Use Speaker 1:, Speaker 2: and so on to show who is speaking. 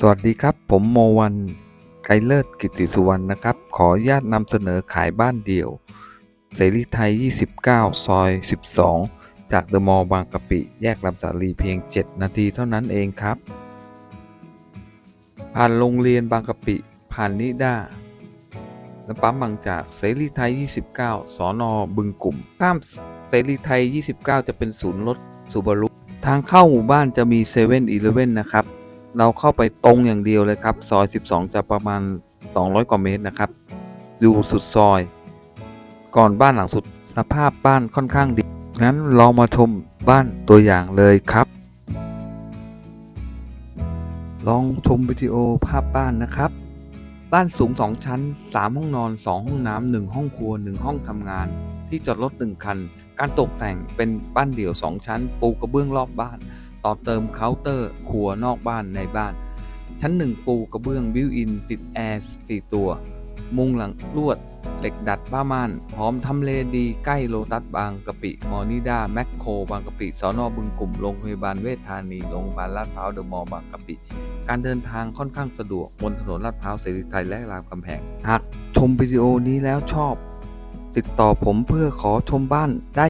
Speaker 1: สวัสดีครับ ผมโมวันไกเลิศกิตติสุวรรณนะครับ ขออนุญาตนำเสนอขายบ้านเดี่ยว เสรีไทย 29 ซอย 12 จากเดอะมอลล์บางกะปิ แยกลำสาลีเพียง 7 นาทีเท่านั้นเองครับ ผ่านโรงเรียนบางกะปิ ผ่านนิด้าและปั๊มบางจากเสรีไทย 29 สอนอบึงกลุ่มข้ามเสรีไทย 29 จะเป็นศูนย์รถสุบารุทางเข้าหมู่บ้านจะมีเซเว่นอีเลเว่นนะครับ เราเข้าไปตรงอย่างเดียวเลยครับ ซอย 12 จะประมาณ 200 กว่าเมตรนะครับ อยู่สุดซอย ก่อนบ้านหลังสุดสภาพบ้านค่อนข้างดี งั้นเรามาชมบ้านตัวอย่างเลยครับ ลองชมวิดีโอภาพบ้านนะครับ บ้านสูง 2 ชั้น 3 ห้องนอน 2 ห้องน้ำ1ห้องครัว 1 ห้องทำงาน ที่จอดรถ 1 คัน การตกแต่งเป็นบ้านเดี่ยว 2 ชั้น ปูกระเบื้องรอบบ้าน ต่อเติมเคาน์เตอร์ครัวนอกบ้านในบ้าน ชั้น1ปูกระเบื้องบิวอินติดแอร์4ตัว มุงหลังลวด เหล็กดัดผ้าม่าน พร้อมทำเลดีใกล้โลตัสบางกะปิมอนิดาแมคโครบางกะปิสอนอบึงกลุ่มโรงพยาบาลเวชธานีโรงพยาบาลลาดพร้าวเดอะมอลล์บางกะปิการเดินทางค่อนข้างสะดวกบนถนนลาดพร้าวเสรีไทยและรามคำแหงหากชมวิดีโอนี้แล้วชอบ ติดต่อผมเพื่อขอชมบ้านได้